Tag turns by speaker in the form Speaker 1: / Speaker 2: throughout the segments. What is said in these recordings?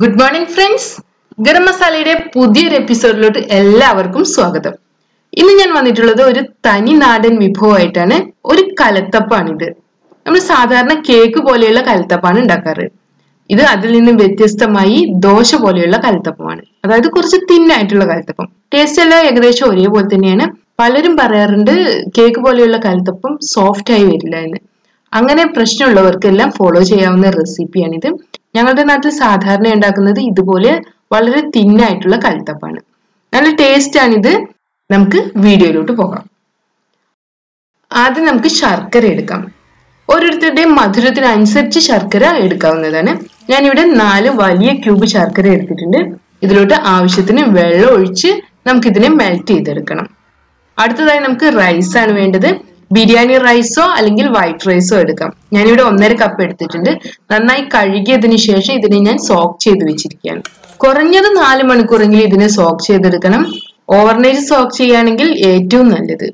Speaker 1: Good morning friends garam മസാലയുടെ പുതിയൊരു എപ്പിസോഡിലോട്ട് എല്ലാവർക്കും സ്വാഗതം. ഇന്ന് ഞാൻ വന്നിട്ടുള്ളത് ഒരു തനി നാടൻ വിഭവമായിട്ടാണ്. ഒരു കലത്തപ്പാണിത്. നമ്മൾ സാധാരണ കേക്ക് പോലെയുള്ള കലത്തപ്പാണ് ഉണ്ടാക്കാറ്. ഇത് അതിൽ നിന്നും വ്യത്യസ്തമായി ദോശ പോലെയുള്ള കലത്തപ്പമാണ്. അതായത് കുറച്ച് തിന്നായിട്ടുള്ള കലത്തപ്പം. ടേസ്റ്റ് എല്ലാം ഏകദേശം ഒരേപോലെ തന്നെയാണ്. പലരും പറയാറുണ്ട് കേക്ക് പോലെയുള്ള കലത്തപ്പം സോഫ്റ്റ് ആയി വരില്ല എന്ന്. അങ്ങനെ പ്രശ്നമുള്ളവർക്കെല്ലാം ഫോളോ ചെയ്യാവുന്ന റെസിപ്പിയാണിത് ഞങ്ങളുടെ നാട്ടിൽ സാധാരണ ഉണ്ടാക്കുന്നത് ഇതുപോലെ വളരെ തിന്നായിട്ടുള്ള കൽത്തപ്പാണ്. നല്ല ടേസ്റ്റ് ആണിത്. നമുക്ക് വീഡിയോയിലോട്ട് പോകാം. ആദ്യം നമുക്ക് ശർക്കര എടുക്കാം. ഓരോരുത്തരുടെയും മധുരത്തിനനുസരിച്ച് ശർക്കര എടുക്കാവുന്നതാണ്. ഞാനിവിടെ നാല് വലിയ ക്യൂബ് ശർക്കര എടുത്തിട്ടുണ്ട്. ഇതിലോട്ട് ആവശ്യത്തിന് വെള്ളം ഒഴിച്ച് നമുക്കിതിനെ മെൽറ്റ് ചെയ്തെടുക്കണം. അടുത്തതായി നമുക്ക് റൈസ് ആണ് വേണ്ടത്. ബിരിയാണി റൈസോ അല്ലെങ്കിൽ വൈറ്റ് റൈസോ എടുക്കാം. ഞാനിവിടെ ഒന്നര കപ്പ് എടുത്തിട്ടുണ്ട്. നന്നായി കഴുകിയതിനു ശേഷം ഇതിനെ ഞാൻ സോക്ക് ചെയ്ത് വെച്ചിരിക്കുകയാണ്. കുറഞ്ഞത് നാല് മണിക്കൂറെങ്കിലും ഇതിനെ സോക്ക് ചെയ്തെടുക്കണം. ഓവർനൈറ്റ് സോക്ക് ചെയ്യുകയാണെങ്കിൽ ഏറ്റവും നല്ലത്.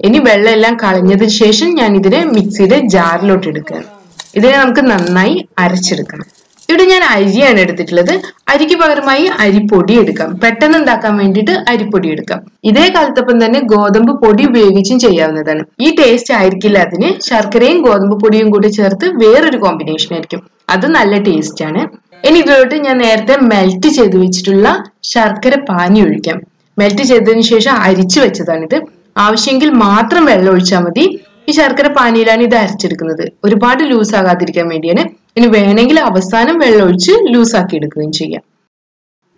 Speaker 1: ഇനി വെള്ളം എല്ലാം കളഞ്ഞതിന് ശേഷം ഞാൻ ഇതിനെ മിക്സിയുടെ ജാറിലോട്ട് എടുക്കുകയാണ്. ഇതിനെ നമുക്ക് നന്നായി അരച്ചെടുക്കണം. ഇവിടെ ഞാൻ അരിയാണ് എടുത്തിട്ടുള്ളത്. അരിക്ക് പകരമായി അരിപ്പൊടി എടുക്കാം. പെട്ടെന്ന് ഉണ്ടാക്കാൻ വേണ്ടിയിട്ട് അരിപ്പൊടി എടുക്കാം. ഇതേ കാലത്തൊപ്പം തന്നെ ഗോതമ്പ് പൊടി ഉപയോഗിച്ചും ചെയ്യാവുന്നതാണ്. ഈ ടേസ്റ്റ് ആയിരിക്കില്ല അതിന്. ശർക്കരയും ഗോതമ്പ് പൊടിയും കൂടി ചേർത്ത് വേറൊരു കോമ്പിനേഷൻ ആയിരിക്കും. അത് നല്ല ടേസ്റ്റ് ആണ്. ഇനി ഇതിലോട്ട് ഞാൻ നേരത്തെ മെൽറ്റ് ചെയ്ത് വെച്ചിട്ടുള്ള ശർക്കര പാനി ഒഴിക്കാം. മെൽറ്റ് ചെയ്തതിനു ശേഷം അരിച്ചു വെച്ചതാണിത്. ആവശ്യമെങ്കിൽ മാത്രം വെള്ളം ഒഴിച്ചാൽ മതി. ഈ ശർക്കര പാനിയിലാണ് ഇത് അരച്ചെടുക്കുന്നത്. ഒരുപാട് ലൂസ് ആകാതിരിക്കാൻ വേണ്ടിയാണ് ഇനി വേണമെങ്കിൽ അവസാനം വെള്ളം ഒഴിച്ച് ലൂസ് ആക്കി എടുക്കുകയും ചെയ്യാം.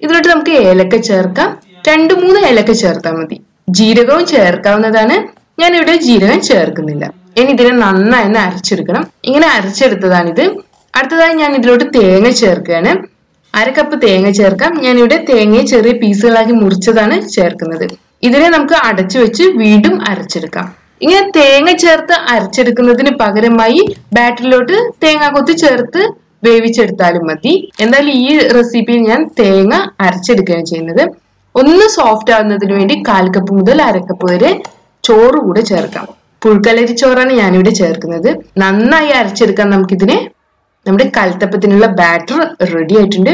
Speaker 1: ഇതിലോട്ട് നമുക്ക് ഏലക്ക ചേർക്കാം. രണ്ടു മൂന്ന് ഏലക്ക ചേർത്താൽ മതി. ജീരകവും ചേർക്കാവുന്നതാണ്. ഞാൻ ഇവിടെ ജീരകം ചേർക്കുന്നില്ല. ഇനി ഇതിനെ നന്നായി ഒന്ന് അരച്ചെടുക്കണം. ഇങ്ങനെ അരച്ചെടുത്തതാണ് ഇത് അടുത്തതായി ഞാൻ ഇതിലോട്ട് തേങ്ങ ചേർക്കുകയാണ്. അര കപ്പ് തേങ്ങ ചേർക്കാം. ഞാൻ ഇവിടെ തേങ്ങയെ ചെറിയ പീസുകളാക്കി മുറിച്ചതാണ് ചേർക്കുന്നത്. ഇതിനെ നമുക്ക് അടച്ചു വെച്ച് വീണ്ടും അരച്ചെടുക്കാം. ഇങ്ങനെ തേങ്ങ ചേർത്ത് അരച്ചെടുക്കുന്നതിന് പകരമായി ബാറ്ററിലോട്ട് തേങ്ങ കൊത്തി ചേർത്ത് വേവിച്ചെടുത്താലും മതി. എന്തായാലും ഈ റെസിപ്പിയിൽ ഞാൻ തേങ്ങ അരച്ചെടുക്കുകയാണ് ചെയ്യുന്നത്. ഒന്ന് സോഫ്റ്റ് ആവുന്നതിന് വേണ്ടി കാൽ കപ്പ് മുതൽ അരക്കപ്പ് വരെ ചോറ് കൂടെ ചേർക്കാം. പുഴുക്കലരി ചോറാണ് ഞാനിവിടെ ചേർക്കുന്നത്. നന്നായി അരച്ചെടുക്കാൻ നമുക്കിതിനെ നമ്മുടെ കൽത്തപ്പത്തിനുള്ള ബാറ്റർ റെഡി ആയിട്ടുണ്ട്.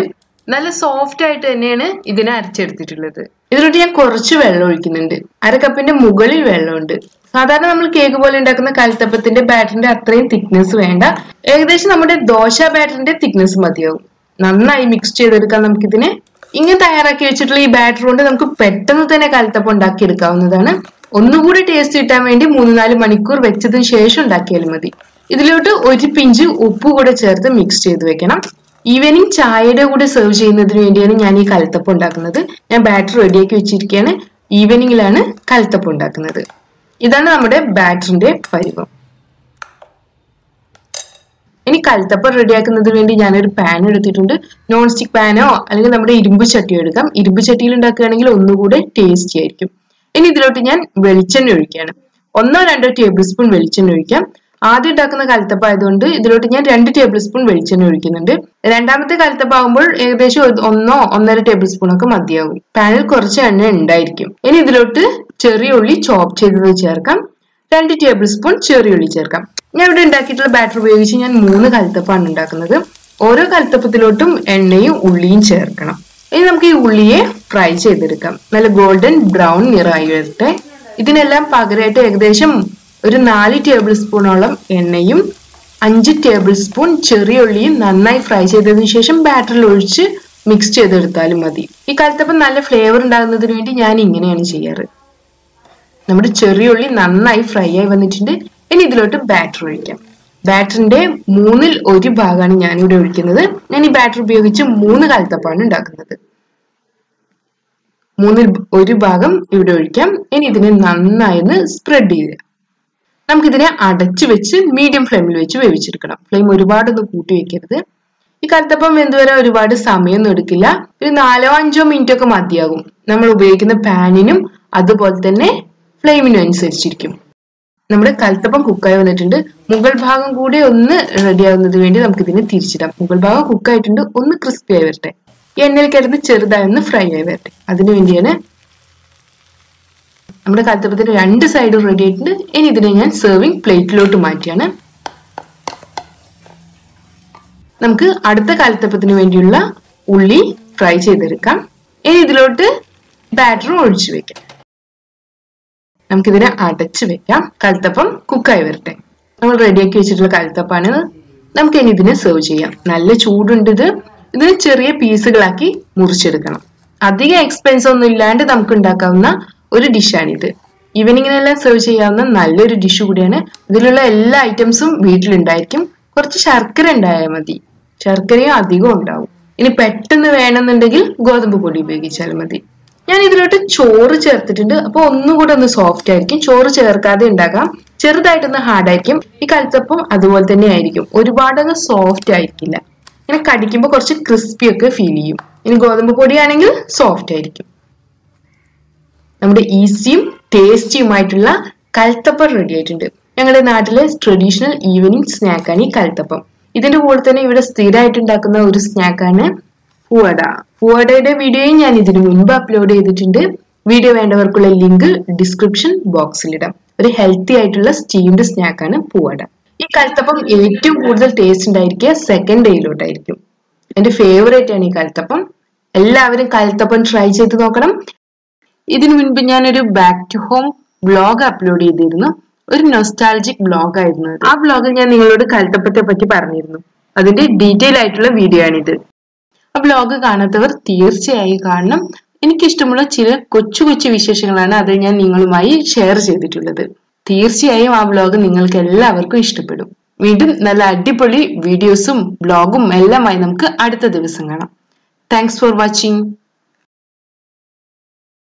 Speaker 1: നല്ല സോഫ്റ്റ് ആയിട്ട് തന്നെയാണ് ഇതിനെ അരച്ചെടുത്തിട്ടുള്ളത്. ഇതിലോട്ട് ഞാൻ കുറച്ച് വെള്ളം ഒഴിക്കുന്നുണ്ട്. അര കപ്പിന്റെ മുകളിൽ വെള്ളമുണ്ട്. സാധാരണ നമ്മൾ കേക്ക് പോലെ ഉണ്ടാക്കുന്ന കൽത്തപ്പത്തിന്റെ ബാറ്ററിന്റെ അത്രയും തിക്നെസ് വേണ്ട. ഏകദേശം നമ്മുടെ ദോശ ബാറ്ററിന്റെ തിക്നെസ് മതിയാവും. നന്നായി മിക്സ് ചെയ്തെടുക്കാൻ നമുക്കിതിനെ. ഇങ്ങനെ തയ്യാറാക്കി വെച്ചിട്ടുള്ള ഈ ബാറ്റർ കൊണ്ട് നമുക്ക് പെട്ടെന്ന് തന്നെ കൽത്തപ്പം ഉണ്ടാക്കി എടുക്കാവുന്നതാണ് ഒന്നുകൂടി ടേസ്റ്റ് കിട്ടാൻ വേണ്ടി മൂന്ന് നാല് മണിക്കൂർ വെച്ചതിന് ശേഷം ഉണ്ടാക്കിയാലും മതി. ഇതിലോട്ട് ഒരു പിഞ്ച് ഉപ്പ് കൂടെ ചേർത്ത് മിക്സ് ചെയ്ത് വെക്കണം. ഈവനിങ് ചായയുടെ കൂടെ സെർവ് ചെയ്യുന്നതിന് വേണ്ടിയാണ് ഞാൻ ഈ കലത്തപ്പം ഉണ്ടാക്കുന്നത്. ഞാൻ ബാറ്റർ റെഡിയാക്കി വെച്ചിരിക്കുകയാണ്. ഈവനിങ്ങിലാണ് കലത്തപ്പം ഉണ്ടാക്കുന്നത്. ഇതാണ് നമ്മുടെ ബാറ്ററിന്റെ പരിവം. ഇനി കലത്തപ്പം റെഡിയാക്കുന്നതിന് വേണ്ടി ഞാനൊരു പാൻ എടുത്തിട്ടുണ്ട്. നോൺ സ്റ്റിക് പാനോ അല്ലെങ്കിൽ നമ്മുടെ ഇരുമ്പ് ചട്ടിയോ എടുക്കാം. ഇരുമ്പ് ചട്ടിയിൽ ഉണ്ടാക്കുകയാണെങ്കിൽ ഒന്നുകൂടെ ടേസ്റ്റി ആയിരിക്കും. ഇനി ഇതിലോട്ട് ഞാൻ വെളിച്ചെണ്ണ ഒഴിക്കുകയാണ്. ഒന്നോ രണ്ടോ ടേബിൾ സ്പൂൺ വെളിച്ചെണ്ണ ഒഴിക്കാം. ആദ്യം ഉണ്ടാക്കുന്ന കലത്തപ്പ ആയതുകൊണ്ട് ഇതിലോട്ട് ഞാൻ രണ്ട് ടേബിൾ സ്പൂൺ വെളിച്ചെണ്ണ ഒഴിക്കുന്നുണ്ട്. രണ്ടാമത്തെ കലത്തപ്പ ആകുമ്പോൾ ഏകദേശം ഒന്നോ ഒന്നര ടേബിൾ സ്പൂൺ ഒക്കെ മതിയാകും പാനിൽ കുറച്ച് എണ്ണ ഉണ്ടായിരിക്കും. ഇനി ഇതിലോട്ട് ചെറിയ ഉള്ളി ചോപ്പ് ചെയ്തത് ചേർക്കാം. രണ്ട് ടേബിൾ സ്പൂൺ ചെറിയ ഉള്ളി ചേർക്കാം. ഞാൻ ഇവിടെ ഉണ്ടാക്കിയിട്ടുള്ള ബാറ്റർ ഉപയോഗിച്ച് ഞാൻ മൂന്ന് കലത്തപ്പാണ് ഉണ്ടാക്കുന്നത്. ഓരോ കലത്തപ്പത്തിലോട്ടും എണ്ണയും ഉള്ളിയും ചേർക്കണം. ഇനി നമുക്ക് ഈ ഉള്ളിയെ ഫ്രൈ ചെയ്തെടുക്കാം. നല്ല ഗോൾഡൻ ബ്രൗൺ നിറമായി വരട്ടെ. ഇതിനെല്ലാം പകരമായിട്ട് ഏകദേശം ഒരു നാല് ടേബിൾ സ്പൂണോളം എണ്ണയും അഞ്ച് ടേബിൾ സ്പൂൺ ചെറിയ ഉള്ളിയും നന്നായി ഫ്രൈ ചെയ്തതിന് ശേഷം ബാറ്ററിൽ ഒഴിച്ച് മിക്സ് ചെയ്തെടുത്താലും മതി. ഈ കലത്തപ്പം നല്ല ഫ്ലേവർ ഉണ്ടാകുന്നതിന് വേണ്ടി ഞാൻ ഇങ്ങനെയാണ് ചെയ്യാറ്. നമ്മുടെ ചെറിയ ഉള്ളി നന്നായി ഫ്രൈ ആയി വന്നിട്ടുണ്ട്. ഇനി ഇതിലോട്ട് ബാറ്റർ ഒഴിക്കാം. ബാറ്ററിന്റെ മൂന്നിൽ ഒരു ഭാഗമാണ് ഞാനിവിടെ ഒഴിക്കുന്നത്. ഞാൻ ഈ ബാറ്റർ ഉപയോഗിച്ച് മൂന്ന് കാലത്തപ്പാണ് ഉണ്ടാക്കുന്നത്. മൂന്നിൽ ഒരു ഭാഗം ഇവിടെ ഒഴിക്കാം. ഇനി ഇതിനെ നന്നായി ഒന്ന് സ്പ്രെഡ് ചെയ്യുക. നമുക്കിതിനെ അടച്ചു വെച്ച് മീഡിയം ഫ്ലെയിമിൽ വെച്ച് വേവിച്ചെടുക്കണം. ഫ്ലെയിം ഒരുപാടൊന്നും കൂട്ടി വെക്കരുത്. ഈ കറുത്തപ്പം വെന്തുവരെ ഒരുപാട് സമയമൊന്നും എടുക്കില്ല. ഒരു നാലോ അഞ്ചോ മിനിറ്റ് ഒക്കെ മതിയാകും. നമ്മൾ ഉപയോഗിക്കുന്ന പാനിനും അതുപോലെ തന്നെ ഫ്ലെയിമിനും അനുസരിച്ചിരിക്കും നമ്മുടെ കൽത്തപ്പം കുക്കായി വന്നിട്ടുണ്ട്. മുഗൾ ഭാഗം കൂടി ഒന്ന് റെഡി ആവുന്നതിന് വേണ്ടി നമുക്ക് ഇതിനെ തിരിച്ചിടാം. മുഗൾ ഭാഗം കുക്കായിട്ടുണ്ട്. ഒന്ന് ക്രിസ്പി ആയി വരട്ടെ. എണ്ണയിൽ കിടന്ന് ചെറുതായി ഒന്ന് ഫ്രൈ ആയി വരട്ടെ. അതിനു വേണ്ടിയാണ് നമ്മുടെ കൽത്തപ്പത്തിന്റെ രണ്ട് സൈഡും റെഡി ആയിട്ടുണ്ട്. ഇനി ഇതിനെ ഞാൻ സെർവിങ് പ്ലേറ്റിലോട്ട് മാറ്റിയാണ്. നമുക്ക് അടുത്ത കാലത്തപ്പത്തിന് വേണ്ടിയുള്ള ഉള്ളി ഫ്രൈ ചെയ്തെടുക്കാം. ഇനി ഇതിലോട്ട് ബാറ്റർ ഒഴിച്ചു വെക്കാം. നമുക്കിതിനെ അടച്ചു വെക്കാം. കൽത്തപ്പം കുക്കായി വരട്ടെ. നമ്മൾ റെഡിയാക്കി വെച്ചിട്ടുള്ള കൽത്തപ്പാണ്. നമുക്ക് ഇനി ഇതിനെ സെർവ് ചെയ്യാം. നല്ല ചൂടുണ്ട് ഇത്. ഇതിന് ചെറിയ പീസുകളാക്കി മുറിച്ചെടുക്കണം. അധികം എക്സ്പെൻസ് ഒന്നും ഇല്ലാണ്ട് നമുക്ക് ഉണ്ടാക്കാവുന്ന ഒരു ഡിഷാണിത് ഈവനിങ്ങിനെല്ലാം സെർവ് ചെയ്യാവുന്ന നല്ലൊരു ഡിഷ് കൂടിയാണ്. ഇതിലുള്ള എല്ലാ ഐറ്റംസും വീട്ടിലുണ്ടായിരിക്കും. കുറച്ച് ശർക്കര ഉണ്ടായാൽ മതി. ശർക്കരയും അധികം ഉണ്ടാവും. ഇനി പെട്ടെന്ന് വേണമെന്നുണ്ടെങ്കിൽ ഗോതമ്പ് പൊടി ഉപയോഗിച്ചാൽ മതി. ഞാൻ ഇതിലോട്ട് ചോറ് ചേർത്തിട്ടുണ്ട്. അപ്പൊ ഒന്നുകൂടെ ഒന്ന് സോഫ്റ്റ് ആയിരിക്കും. ചോറ് ചേർക്കാതെ ഉണ്ടാക്കാം. ചെറുതായിട്ടൊന്ന് ഹാർഡ് ആയിരിക്കും. ഈ കൽത്തപ്പം അതുപോലെ തന്നെ ആയിരിക്കും. ഒരുപാടൊന്ന് സോഫ്റ്റ് ആയിരിക്കില്ല. ഇങ്ങനെ കടിക്കുമ്പോൾ കുറച്ച് ക്രിസ്പി ഒക്കെ ഫീൽ ചെയ്യും. ഇനി ഗോതമ്പ് പൊടിയാണെങ്കിൽ സോഫ്റ്റ് ആയിരിക്കും. നമ്മുടെ ഈസിയും ടേസ്റ്റിയുമായിട്ടുള്ള കൽത്തപ്പം റെഡി ആയിട്ടുണ്ട്. ഞങ്ങളുടെ നാട്ടിലെ ട്രഡീഷണൽ ഈവനിങ് സ്നാക്കാണ് ഈ കൽത്തപ്പം. ഇതിന്റെ കൂടെ തന്നെ ഇവിടെ സ്ഥിരമായിട്ട് ഉണ്ടാക്കുന്ന ഒരു സ്നാക്കാണ് പൂവട. പൂവടയുടെ വീഡിയോയും ഞാൻ ഇതിനു മുൻപ് അപ്ലോഡ് ചെയ്തിട്ടുണ്ട്. വീഡിയോ വേണ്ടവർക്കുള്ള ലിങ്ക് ഡിസ്ക്രിപ്ഷൻ ബോക്സിലിടാം ഒരു ഹെൽത്തി ആയിട്ടുള്ള സ്റ്റീംഡ് സ്നാക്കാണ് പൂവട. ഈ കൽത്തപ്പം ഏറ്റവും കൂടുതൽ ടേസ്റ്റ് ഉണ്ടായിരിക്കുക സെക്കൻഡ് ഡേയിലോട്ടായിരിക്കും എന്റെ ഫേവറേറ്റ് ആണ് ഈ കൽത്തപ്പം. എല്ലാവരും കൽത്തപ്പം ട്രൈ ചെയ്ത് നോക്കണം. ഇതിനു മുൻപ് ഞാനൊരു back to home blog upload ചെയ്തിരുന്നു. ഒരു നൊസ്റ്റാൾജിക് ബ്ലോഗ് ആയിരുന്നു ആ ബ്ലോഗിൽ ഞാൻ നിങ്ങളോട് കൽത്തപ്പത്തെ പറ്റി പറഞ്ഞിരുന്നു. അതിന്റെ ഡീറ്റെയിൽ ആയിട്ടുള്ള വീഡിയോ ആണിത്. ആ ബ്ലോഗ് കാണാത്തവർ തീർച്ചയായും കാണണം. എനിക്കിഷ്ടമുള്ള ചില കൊച്ചു കൊച്ചു വിശേഷങ്ങളാണ് അത് ഞാൻ നിങ്ങളുമായി ഷെയർ ചെയ്തിട്ടുള്ളത്. തീർച്ചയായും ആ ബ്ലോഗ് നിങ്ങൾക്ക് എല്ലാവർക്കും ഇഷ്ടപ്പെടും. വീണ്ടും നല്ല അടിപൊളി വീഡിയോസും ബ്ലോഗും എല്ലാമായി നമുക്ക് അടുത്ത ദിവസം കാണാം. Thanks for watching